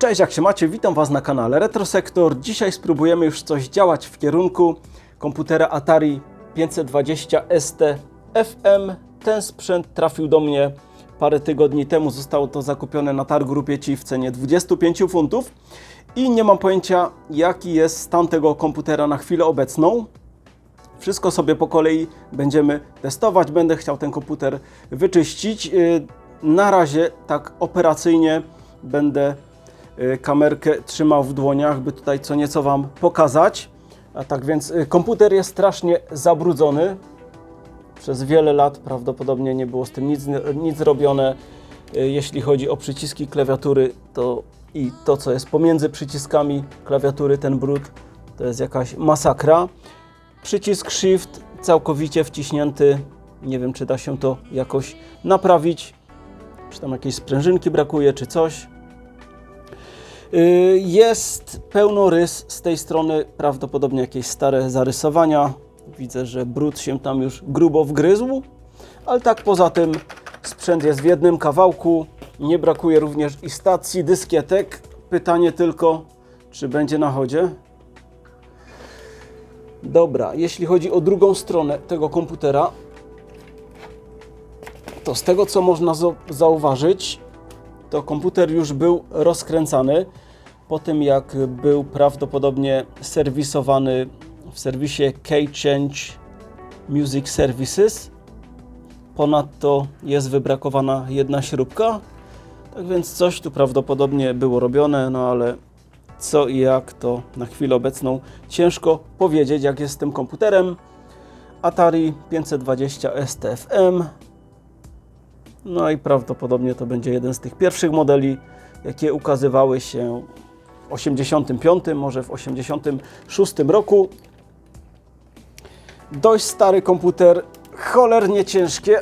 Cześć, jak się macie? Witam Was na kanale Retrosektor. Dzisiaj spróbujemy już coś działać w kierunku komputera Atari 520 ST FM. Ten sprzęt trafił do mnie parę tygodni temu. Zostało to zakupione na targu Rupieci w cenie 25 funtów. I nie mam pojęcia, jaki jest stan tego komputera na chwilę obecną. Wszystko sobie po kolei będziemy testować. Będę chciał ten komputer wyczyścić. Yy, Na razie tak operacyjnie będę y, kamerkę trzymał w dłoniach, by tutaj co nieco Wam pokazać. A tak więc y, komputer jest strasznie zabrudzony. Przez wiele lat prawdopodobnie nie było z tym nic, nic robione. Y, Jeśli chodzi o przyciski klawiatury, to i to, co jest pomiędzy przyciskami klawiatury, ten brud, to jest jakaś masakra. Przycisk Shift całkowicie wciśnięty. Nie wiem, czy da się to jakoś naprawić. Czy tam jakiejś sprężynki brakuje, czy coś. Yy, Jest pełno rys z tej strony, prawdopodobnie jakieś stare zarysowania. Widzę, że brud się tam już grubo wgryzł, ale tak poza tym sprzęt jest w jednym kawałku. Nie brakuje również i stacji dyskietek. Pytanie tylko, czy będzie na chodzie. Dobra, jeśli chodzi o drugą stronę tego komputera, to z tego co można zauważyć, to komputer już był rozkręcany po tym jak był prawdopodobnie serwisowany w serwisie K-Change Music Services. Ponadto jest wybrakowana jedna śrubka, tak więc coś tu prawdopodobnie było robione, no ale co i jak to na chwilę obecną ciężko powiedzieć jak jest z tym komputerem. Atari 520 STFM no i prawdopodobnie to będzie jeden z tych pierwszych modeli, jakie ukazywały się 85, może w 86 roku. Dość stary komputer, cholernie ciężkie.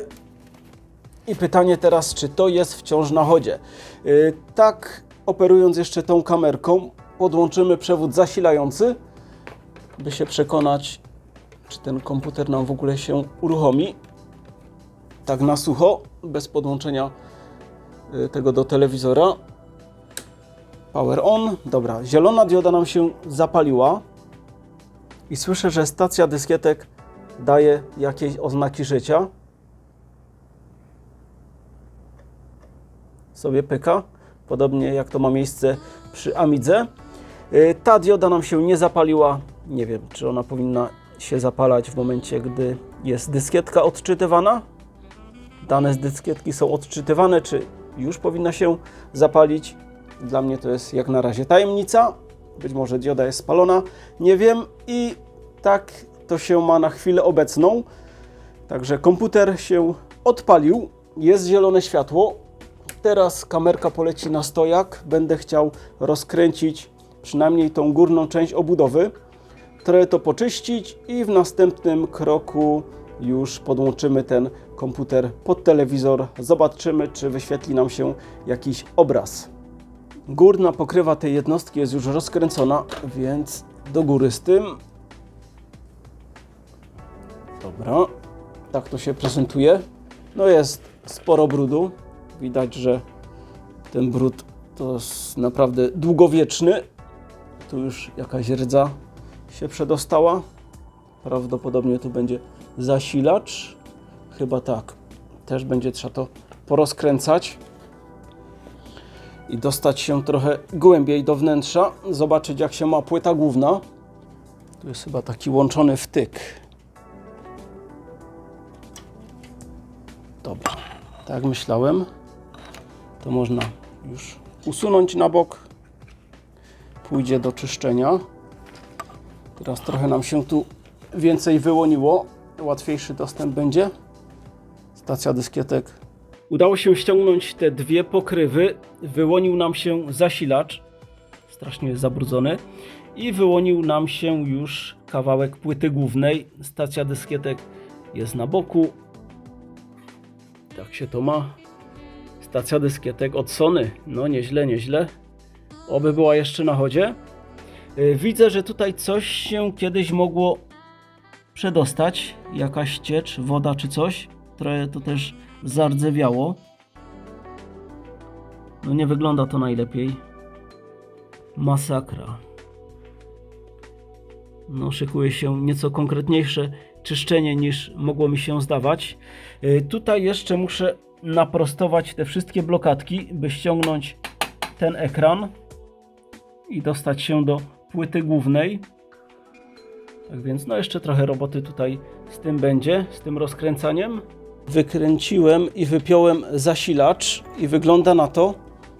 I pytanie teraz, czy to jest wciąż na chodzie? Yy, tak, operując jeszcze tą kamerką, podłączymy przewód zasilający, by się przekonać, czy ten komputer nam w ogóle się uruchomi tak na sucho, bez podłączenia y, tego do telewizora. Power on. Dobra, zielona dioda nam się zapaliła. I słyszę, że stacja dyskietek daje jakieś oznaki życia. Sobie pyka, podobnie jak to ma miejsce przy Amidze. Y, Ta dioda nam się nie zapaliła. Nie wiem, czy ona powinna się zapalać w momencie, gdy jest dyskietka odczytywana dane z dyskietki są odczytywane, czy już powinna się zapalić. Dla mnie to jest jak na razie tajemnica. Być może dioda jest spalona, nie wiem. I tak to się ma na chwilę obecną. Także komputer się odpalił, jest zielone światło. Teraz kamerka poleci na stojak. Będę chciał rozkręcić przynajmniej tą górną część obudowy. Trochę to poczyścić i w następnym kroku już podłączymy ten komputer pod telewizor. Zobaczymy, czy wyświetli nam się jakiś obraz. Górna pokrywa tej jednostki jest już rozkręcona, więc do góry z tym. Dobra, tak to się prezentuje. No jest sporo brudu. Widać, że ten brud to jest naprawdę długowieczny. Tu już jakaś rdza się przedostała. Prawdopodobnie tu będzie zasilacz. Chyba tak. Też będzie trzeba to porozkręcać i dostać się trochę głębiej do wnętrza. Zobaczyć, jak się ma płyta główna. Tu jest chyba taki łączony wtyk. Dobra, tak jak myślałem, to można już usunąć na bok. Pójdzie do czyszczenia. Teraz trochę nam się tu więcej wyłoniło. Łatwiejszy dostęp będzie. Stacja dyskietek. Udało się ściągnąć te dwie pokrywy. Wyłonił nam się zasilacz. Strasznie zabrudzony. I wyłonił nam się już kawałek płyty głównej. Stacja dyskietek jest na boku. Tak się to ma. Stacja dyskietek od Sony. No nieźle, nieźle. Oby była jeszcze na chodzie. Yy, Widzę, że tutaj coś się kiedyś mogło przedostać. Jakaś ciecz, woda czy coś. Trochę to też zardzewiało. No nie wygląda to najlepiej. Masakra. No, szykuje się nieco konkretniejsze czyszczenie niż mogło mi się zdawać. Y, Tutaj jeszcze muszę naprostować te wszystkie blokadki, by ściągnąć ten ekran i dostać się do płyty głównej. Tak więc, no jeszcze trochę roboty tutaj z tym będzie, z tym rozkręcaniem. Wykręciłem i wypiąłem zasilacz i wygląda na to,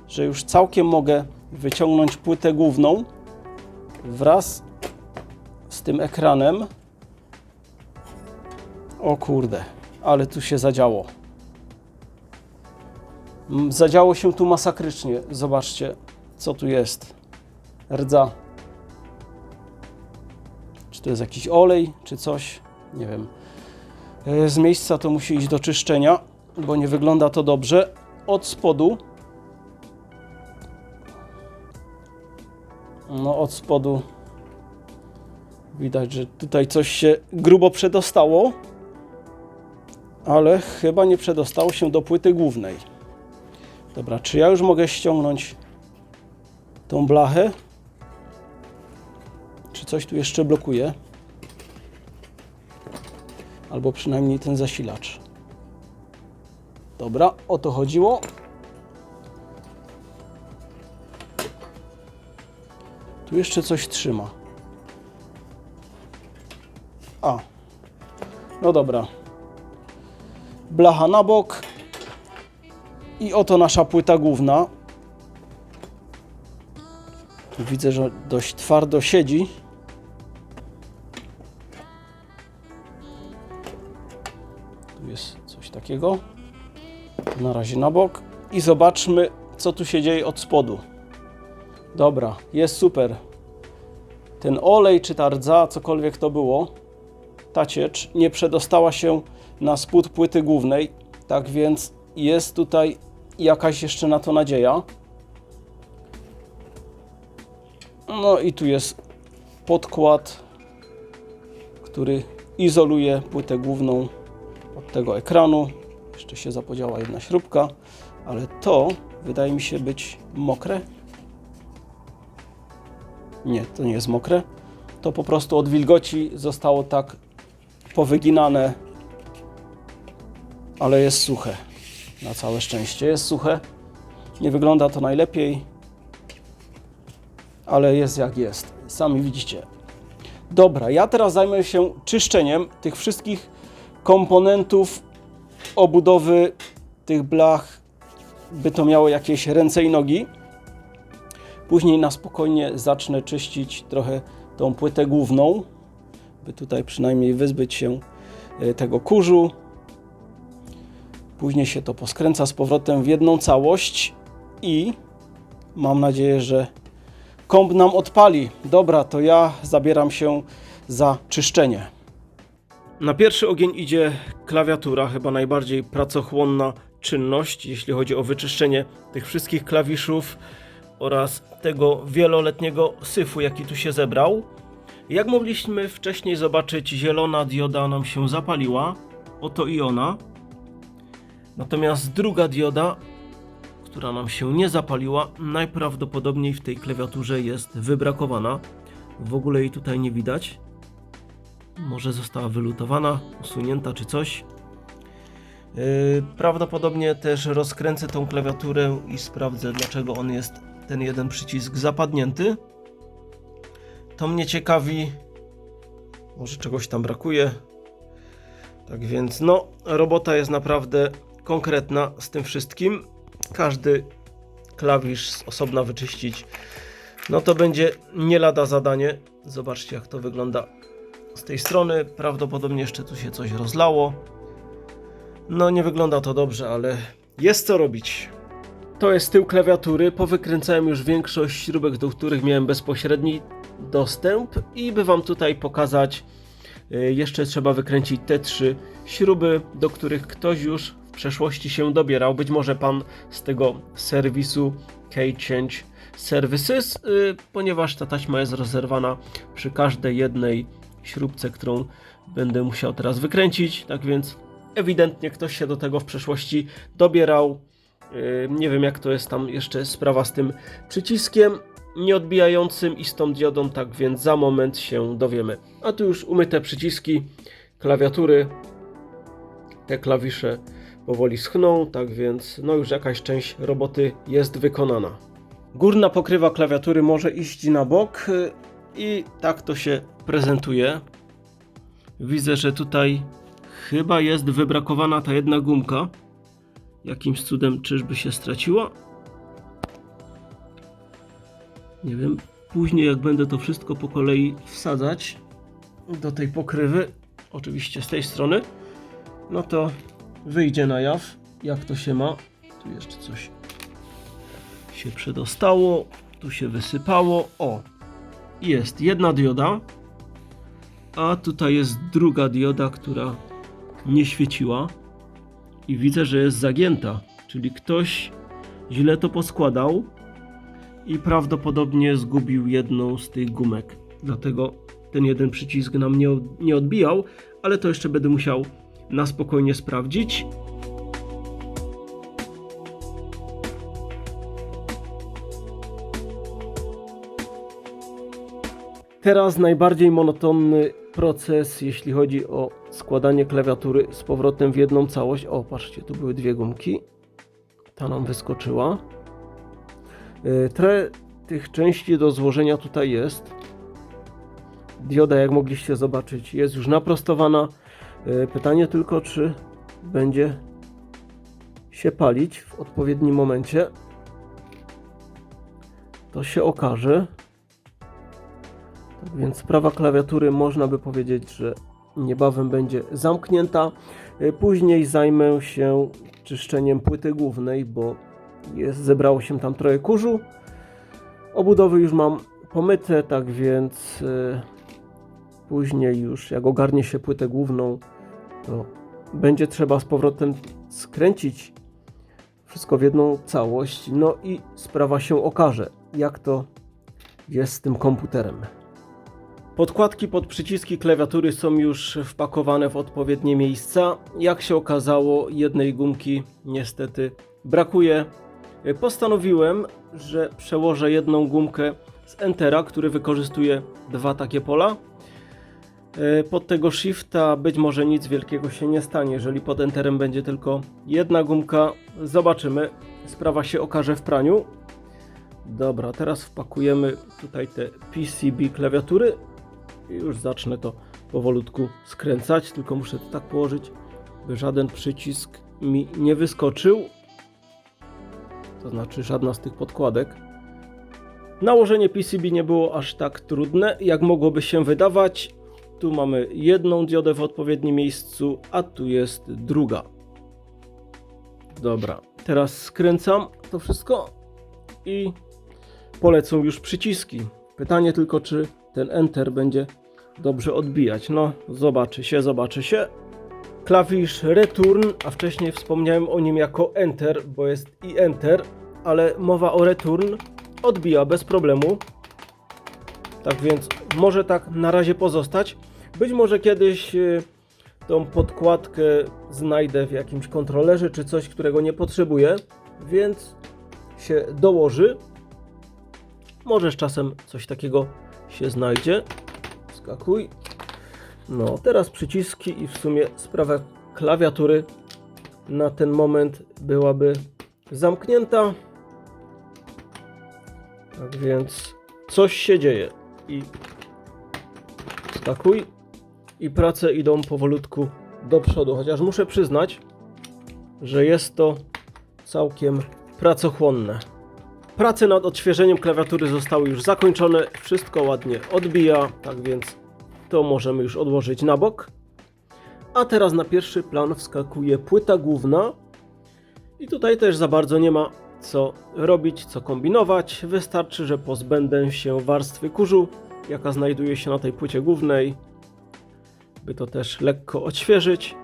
że już całkiem mogę wyciągnąć płytę główną wraz z tym ekranem. O kurde, ale tu się zadziało. Zadziało się tu masakrycznie. Zobaczcie, co tu jest. Rdza. Czy to jest jakiś olej, czy coś? Nie wiem. E, Z miejsca to musi iść do czyszczenia, bo nie wygląda to dobrze. Od spodu. No, od spodu widać, że tutaj coś się grubo przedostało, ale chyba nie przedostało się do płyty głównej. Dobra, czy ja już mogę ściągnąć tą blachę? Czy coś tu jeszcze blokuje? Albo przynajmniej ten zasilacz. Dobra, o to chodziło. Tu jeszcze coś trzyma. A. No dobra. Blacha na bok. I oto nasza płyta główna. Widzę, że dość twardo siedzi. Takiego. Na razie na bok. I zobaczmy, co tu się dzieje od spodu. Dobra, jest super. Ten olej czy ta rdza, cokolwiek to było, ta ciecz nie przedostała się na spód płyty głównej, tak więc jest tutaj jakaś jeszcze na to nadzieja. No i tu jest podkład, który izoluje płytę główną od tego ekranu. Jeszcze się zapodziała jedna śrubka, ale to wydaje mi się być mokre. Nie, to nie jest mokre. To po prostu od wilgoci zostało tak powyginane, ale jest suche. Na całe szczęście jest suche. Nie wygląda to najlepiej, ale jest jak jest. Sami widzicie. Dobra, ja teraz zajmę się czyszczeniem tych wszystkich komponentów obudowy tych blach, by to miało jakieś ręce i nogi. Później na spokojnie zacznę czyścić trochę tą płytę główną, by tutaj przynajmniej wyzbyć się e, tego kurzu. Później się to poskręca z powrotem w jedną całość i mam nadzieję, że komp nam odpali. Dobra, to ja zabieram się za czyszczenie. Na pierwszy ogień idzie klawiatura, chyba najbardziej pracochłonna czynność, jeśli chodzi o wyczyszczenie tych wszystkich klawiszów oraz tego wieloletniego syfu, jaki tu się zebrał. Jak mogliśmy wcześniej zobaczyć, zielona dioda nam się zapaliła. Oto i ona. Natomiast druga dioda, która nam się nie zapaliła, najprawdopodobniej w tej klawiaturze jest wybrakowana. W ogóle jej tutaj nie widać. Może została wylutowana, usunięta czy coś. Yy, Prawdopodobnie też rozkręcę tą klawiaturę i sprawdzę, dlaczego on jest ten jeden przycisk zapadnięty. To mnie ciekawi. Może czegoś tam brakuje. Tak więc, no, robota jest naprawdę konkretna z tym wszystkim. Każdy klawisz z osobna wyczyścić, no to będzie nie lada zadanie. Zobaczcie, jak to wygląda z tej strony. Prawdopodobnie jeszcze tu się coś rozlało. No, nie wygląda to dobrze, ale jest co robić. To jest tył klawiatury. Powykręcałem już większość śrubek, do których miałem bezpośredni dostęp i by Wam tutaj pokazać, y, jeszcze trzeba wykręcić te trzy śruby, do których ktoś już w przeszłości się dobierał. Być może Pan z tego serwisu K-Change Services, y, ponieważ ta taśma jest rozerwana przy każdej jednej śrubce, którą będę musiał teraz wykręcić. Tak więc ewidentnie ktoś się do tego w przeszłości dobierał. Yy, Nie wiem, jak to jest tam jeszcze sprawa z tym przyciskiem, nieodbijającym i z tą diodą, tak więc za moment się dowiemy. A tu już umyte przyciski klawiatury. Te klawisze powoli schną, tak więc no już jakaś część roboty jest wykonana. Górna pokrywa klawiatury może iść na bok i tak to się prezentuje. Widzę, że tutaj chyba jest wybrakowana ta jedna gumka. Jakimś cudem czyżby się straciła? Nie wiem. Później jak będę to wszystko po kolei wsadzać do tej pokrywy, oczywiście z tej strony, no to wyjdzie na jaw, jak to się ma. Tu jeszcze coś się przedostało, tu się wysypało. O, jest jedna dioda, a tutaj jest druga dioda, która nie świeciła i widzę, że jest zagięta, czyli ktoś źle to poskładał i prawdopodobnie zgubił jedną z tych gumek. Dlatego ten jeden przycisk nam nie, odbijał, ale to jeszcze będę musiał na spokojnie sprawdzić. Teraz najbardziej monotonny proces, jeśli chodzi o składanie klawiatury z powrotem w jedną całość. O, patrzcie, tu były dwie gumki. Ta nam wyskoczyła. Yy, Trochę tych części do złożenia tutaj jest. Dioda, jak mogliście zobaczyć, jest już naprostowana. Yy, Pytanie tylko, czy będzie się palić w odpowiednim momencie. To się okaże. Więc sprawa klawiatury można by powiedzieć, że niebawem będzie zamknięta. Y, Później zajmę się czyszczeniem płyty głównej, bo jest, zebrało się tam trochę kurzu. Obudowy już mam pomyte, tak więc y, później już jak ogarnie się płytę główną, to będzie trzeba z powrotem skręcić wszystko w jedną całość. No i sprawa się okaże, jak to jest z tym komputerem. Podkładki pod przyciski klawiatury są już wpakowane w odpowiednie miejsca. Jak się okazało, jednej gumki niestety brakuje. Postanowiłem, że przełożę jedną gumkę z Entera, który wykorzystuje dwa takie pola. E, Pod tego shifta być może nic wielkiego się nie stanie, jeżeli pod Enterem będzie tylko jedna gumka. Zobaczymy. Sprawa się okaże w praniu. Dobra, teraz wpakujemy tutaj te PCB klawiatury i już zacznę to powolutku skręcać, tylko muszę to tak położyć, by żaden przycisk mi nie wyskoczył. To znaczy żadna z tych podkładek. Nałożenie PCB nie było aż tak trudne, jak mogłoby się wydawać. Tu mamy jedną diodę w odpowiednim miejscu, a tu jest druga. Dobra, teraz skręcam to wszystko i polecą już przyciski. Pytanie tylko, czy ten Enter będzie dobrze odbijać. No, zobaczy się, zobaczy się. Klawisz Return, a wcześniej wspomniałem o nim jako Enter, bo jest i Enter, ale mowa o Return odbija bez problemu. Tak więc może tak na razie pozostać. Być może kiedyś y, tą podkładkę znajdę w jakimś kontrolerze czy coś, którego nie potrzebuję, więc się dołoży. Może z czasem coś takiego się znajdzie. Skakuj. No, teraz przyciski i w sumie sprawa klawiatury na ten moment byłaby zamknięta. Tak więc coś się dzieje i skakuj i prace idą powolutku do przodu, chociaż muszę przyznać, że jest to całkiem pracochłonne. Prace nad odświeżeniem klawiatury zostały już zakończone, wszystko ładnie odbija, tak więc to możemy już odłożyć na bok. A teraz na pierwszy plan wskakuje płyta główna. I tutaj też za bardzo nie ma co robić, co kombinować. Wystarczy, że pozbędę się warstwy kurzu, jaka znajduje się na tej płycie głównej, by to też lekko odświeżyć.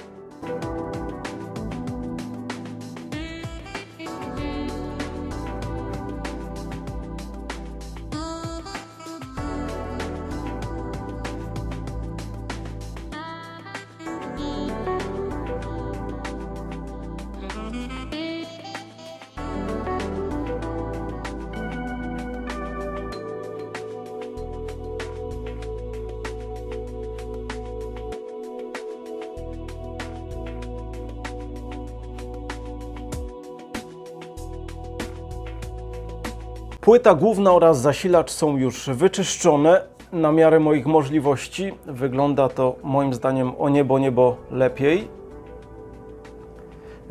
Płyta główna oraz zasilacz są już wyczyszczone na miarę moich możliwości. Wygląda to moim zdaniem o niebo niebo lepiej.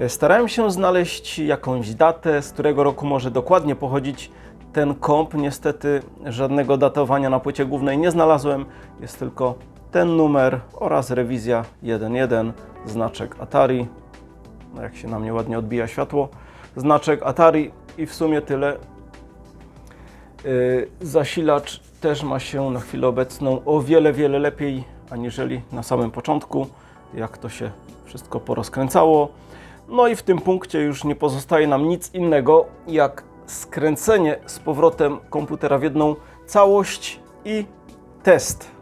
Starałem się znaleźć jakąś datę, z którego roku może dokładnie pochodzić ten komp. Niestety żadnego datowania na płycie głównej nie znalazłem. Jest tylko ten numer oraz rewizja 1.1, znaczek Atari. No jak się na mnie ładnie odbija światło. Znaczek Atari i w sumie tyle. Yy, Zasilacz też ma się na chwilę obecną o wiele, wiele lepiej aniżeli na samym początku, jak to się wszystko porozkręcało. No i w tym punkcie już nie pozostaje nam nic innego jak skręcenie z powrotem komputera w jedną całość i test.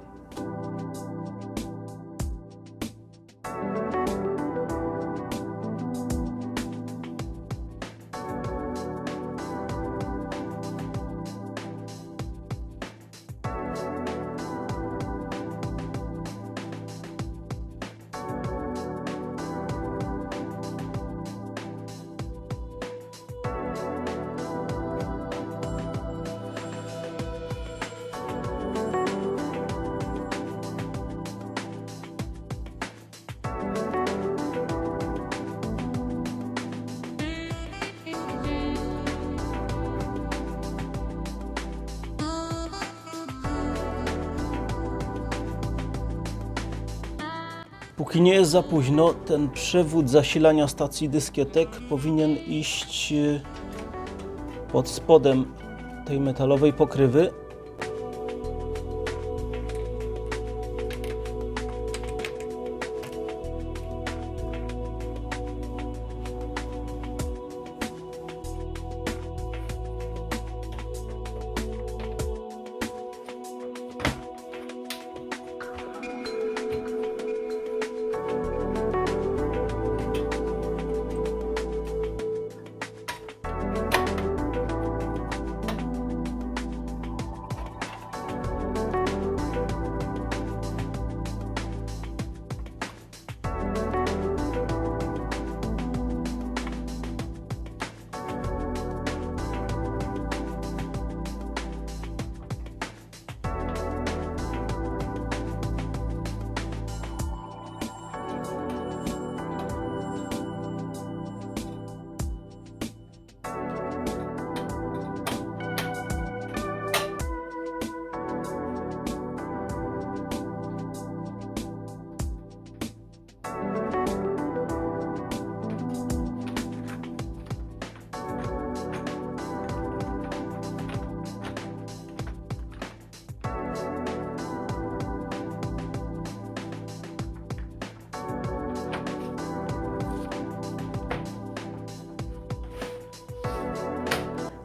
Póki nie jest za późno, ten przewód zasilania stacji dyskietek powinien iść y, pod spodem tej metalowej pokrywy.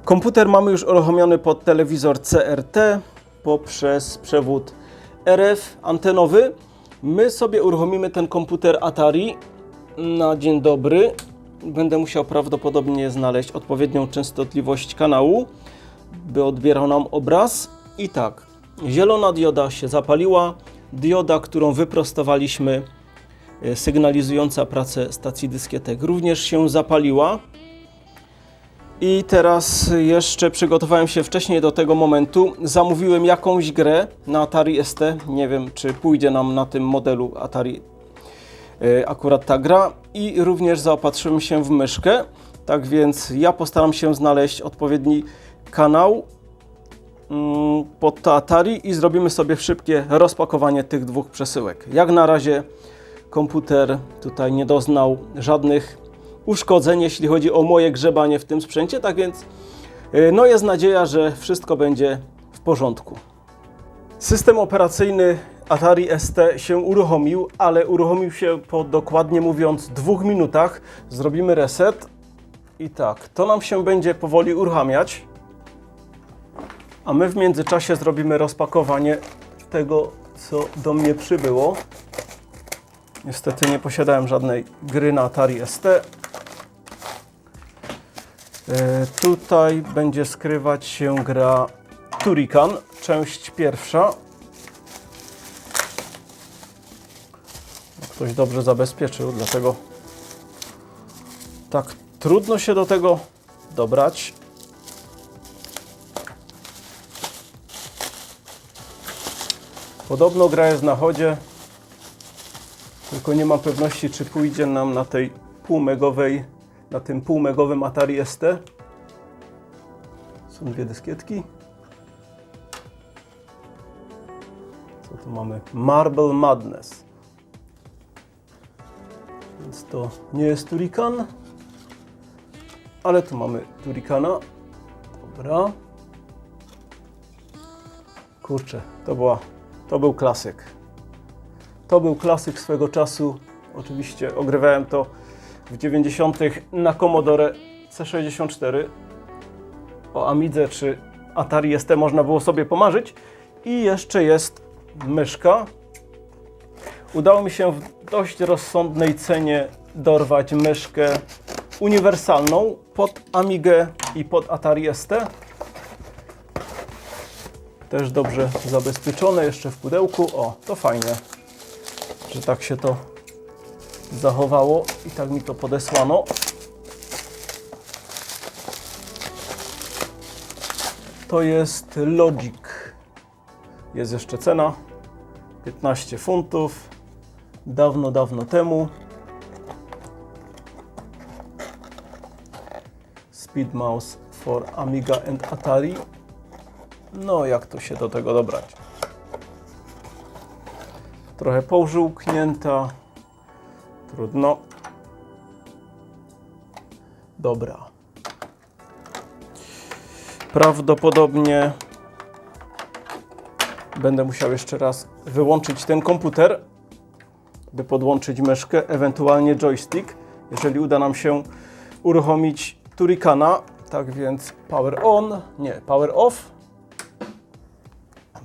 Komputer mamy już uruchomiony pod telewizor CRT poprzez przewód RF antenowy. My sobie uruchomimy ten komputer Atari na dzień dobry. Będę musiał prawdopodobnie znaleźć odpowiednią częstotliwość kanału, by odbierał nam obraz. I tak, zielona dioda się zapaliła. Dioda, którą wyprostowaliśmy, e, sygnalizująca pracę stacji dyskietek, również się zapaliła. I teraz jeszcze przygotowałem się wcześniej do tego momentu. Zamówiłem jakąś grę na Atari ST. Nie wiem, czy pójdzie nam na tym modelu Atari e, akurat ta gra. I również zaopatrzyłem się w myszkę. Tak więc ja postaram się znaleźć odpowiedni kanał mm, pod to Atari i zrobimy sobie szybkie rozpakowanie tych dwóch przesyłek. Jak na razie komputer tutaj nie doznał żadnych uszkodzeń, jeśli chodzi o moje grzebanie w tym sprzęcie, tak więc y, no jest nadzieja, że wszystko będzie w porządku. System operacyjny Atari ST się uruchomił, ale uruchomił się po dokładnie mówiąc dwóch minutach. Zrobimy reset i tak, to nam się będzie powoli uruchamiać. A my w międzyczasie zrobimy rozpakowanie tego, co do mnie przybyło. Niestety nie posiadałem żadnej gry na Atari ST. E, tutaj będzie skrywać się gra Turikan, część pierwsza. Ktoś dobrze zabezpieczył, dlatego tak trudno się do tego dobrać. Podobno gra jest na chodzie, tylko nie mam pewności, czy pójdzie nam na tej półmegowej na tym półmegowym Atari ST. Są dwie dyskietki. Co tu mamy? Marble Madness. Więc to nie jest Turrican, ale tu mamy Turricana. Dobra. Kurczę, to była, to był klasyk. To był klasyk swego czasu. Oczywiście ogrywałem to w 90. na Commodore C64. O Amidze czy Atari ST można było sobie pomarzyć. I jeszcze jest myszka. Udało mi się w dość rozsądnej cenie dorwać myszkę uniwersalną pod Amigę i pod Atari ST. Też dobrze zabezpieczone, jeszcze w pudełku. O, to fajne, że tak się to zachowało i tak mi to podesłano. To jest Logic. Jest jeszcze cena 15 funtów. Dawno, dawno temu. Speed Mouse for Amiga and Atari. No, jak to się do tego dobrać? Trochę pożółknięta. Trudno. Dobra. Prawdopodobnie będę musiał jeszcze raz wyłączyć ten komputer, by podłączyć myszkę, ewentualnie joystick, jeżeli uda nam się uruchomić Turricana. Tak więc power on, nie, power off.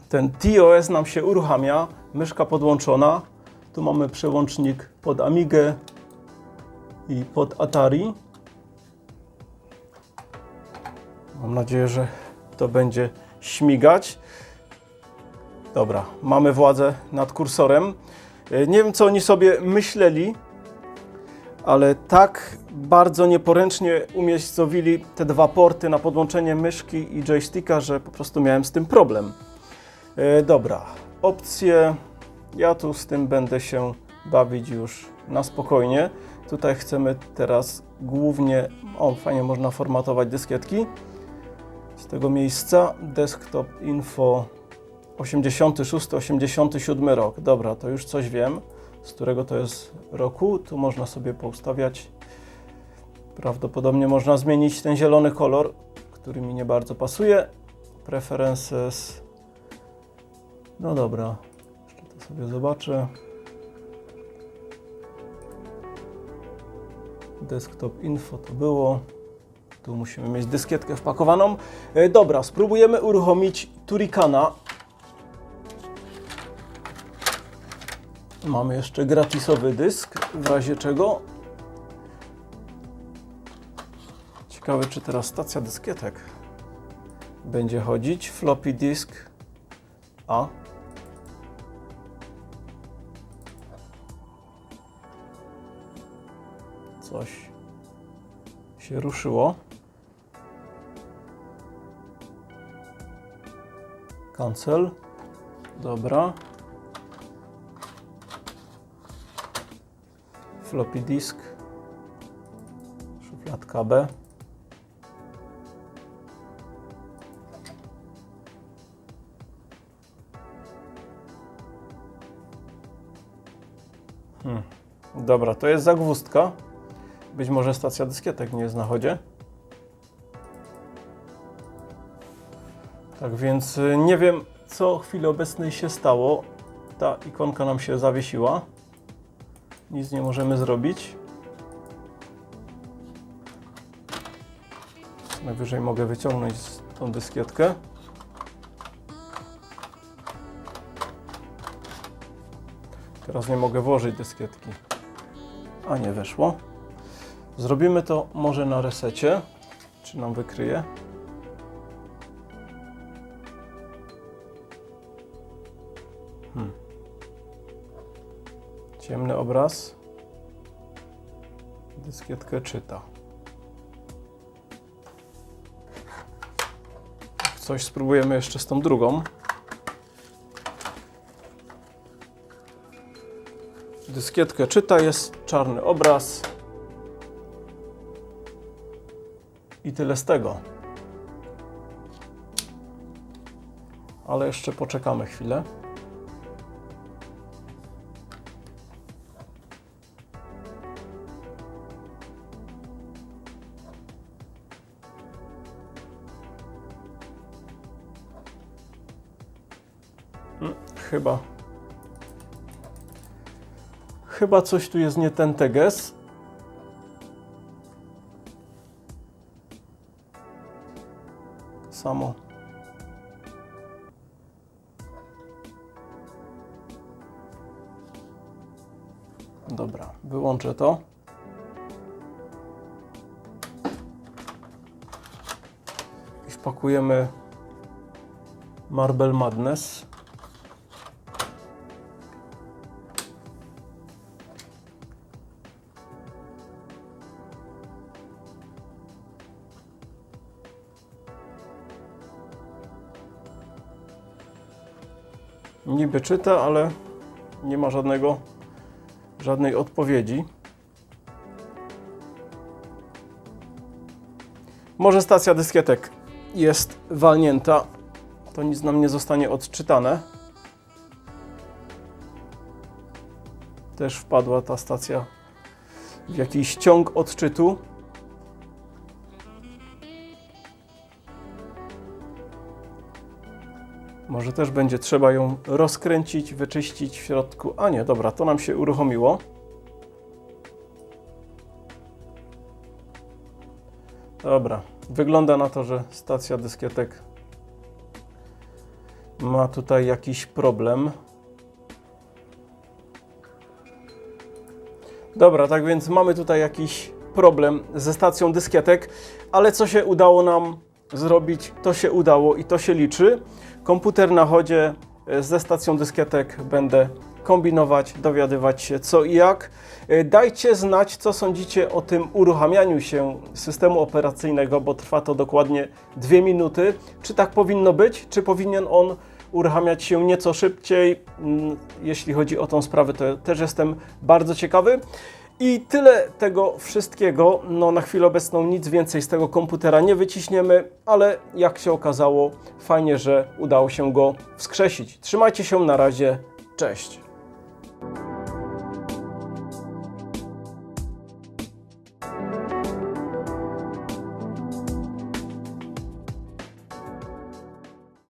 Ten TOS nam się uruchamia, myszka podłączona. Tu mamy przełącznik pod Amigę i pod Atari. Mam nadzieję, że to będzie śmigać. Dobra, mamy władzę nad kursorem. E, Nie wiem, co oni sobie myśleli, ale tak bardzo nieporęcznie umiejscowili te dwa porty na podłączenie myszki i joysticka, że po prostu miałem z tym problem. E, dobra, opcje. Ja tu z tym będę się bawić już na spokojnie. Tutaj chcemy teraz głównie. O, fajnie można formatować dyskietki. Z tego miejsca desktop info 86-87 rok. Dobra, to już coś wiem, z którego to jest roku. Tu można sobie poustawiać. Prawdopodobnie można zmienić ten zielony kolor, który mi nie bardzo pasuje. Preferences. No dobra, sobie zobaczę. Desktop info to było. Tu musimy mieć dyskietkę wpakowaną. E, Dobra, spróbujemy uruchomić Turricana. Mamy jeszcze gratisowy dysk, w razie czego. Ciekawe, czy teraz stacja dyskietek będzie chodzić. Floppy disk A. Coś się ruszyło. Cancel. Dobra. Floppy disk. Szufladka B. Hmm. Dobra, to jest zagwózdka. Być może stacja dyskietek nie jest na chodzie. Tak więc y, nie wiem, co w chwili obecnej się stało. Ta ikonka nam się zawiesiła. Nic nie możemy zrobić. Najwyżej mogę wyciągnąć tą dyskietkę. Teraz nie mogę włożyć dyskietki. A nie weszło. Zrobimy to może na resecie. Czy nam wykryje? Hmm. Ciemny obraz. Dyskietkę czyta. Coś spróbujemy jeszcze z tą drugą. Dyskietkę czyta, jest czarny obraz. I tyle z tego. Ale jeszcze poczekamy chwilę. Mm, Chyba. Chyba coś tu jest nie ten teges. Samo. Dobra, wyłączę to. I wpakujemy Marble Madness. Niby czyta, ale nie ma żadnego, żadnej odpowiedzi. Może stacja dyskietek jest walnięta, to nic nam nie zostanie odczytane. Też wpadła ta stacja w jakiś ciąg odczytu. Może też będzie trzeba ją rozkręcić, wyczyścić w środku. A nie, dobra, to nam się uruchomiło. Dobra, wygląda na to, że stacja dyskietek ma tutaj jakiś problem. Dobra, tak więc mamy tutaj jakiś problem ze stacją dyskietek, ale co się udało nam zrobić, to się udało i to się liczy. Komputer na chodzie e, ze stacją dyskietek będę kombinować, dowiadywać się co i jak. E, Dajcie znać, co sądzicie o tym uruchamianiu się systemu operacyjnego, bo trwa to dokładnie dwie minuty. Czy tak powinno być? Czy powinien on uruchamiać się nieco szybciej? Mm, Jeśli chodzi o tą sprawę, to też jestem bardzo ciekawy. I tyle tego wszystkiego. No, na chwilę obecną nic więcej z tego komputera nie wyciśniemy, ale jak się okazało, fajnie, że udało się go wskrzesić. Trzymajcie się na razie. Cześć.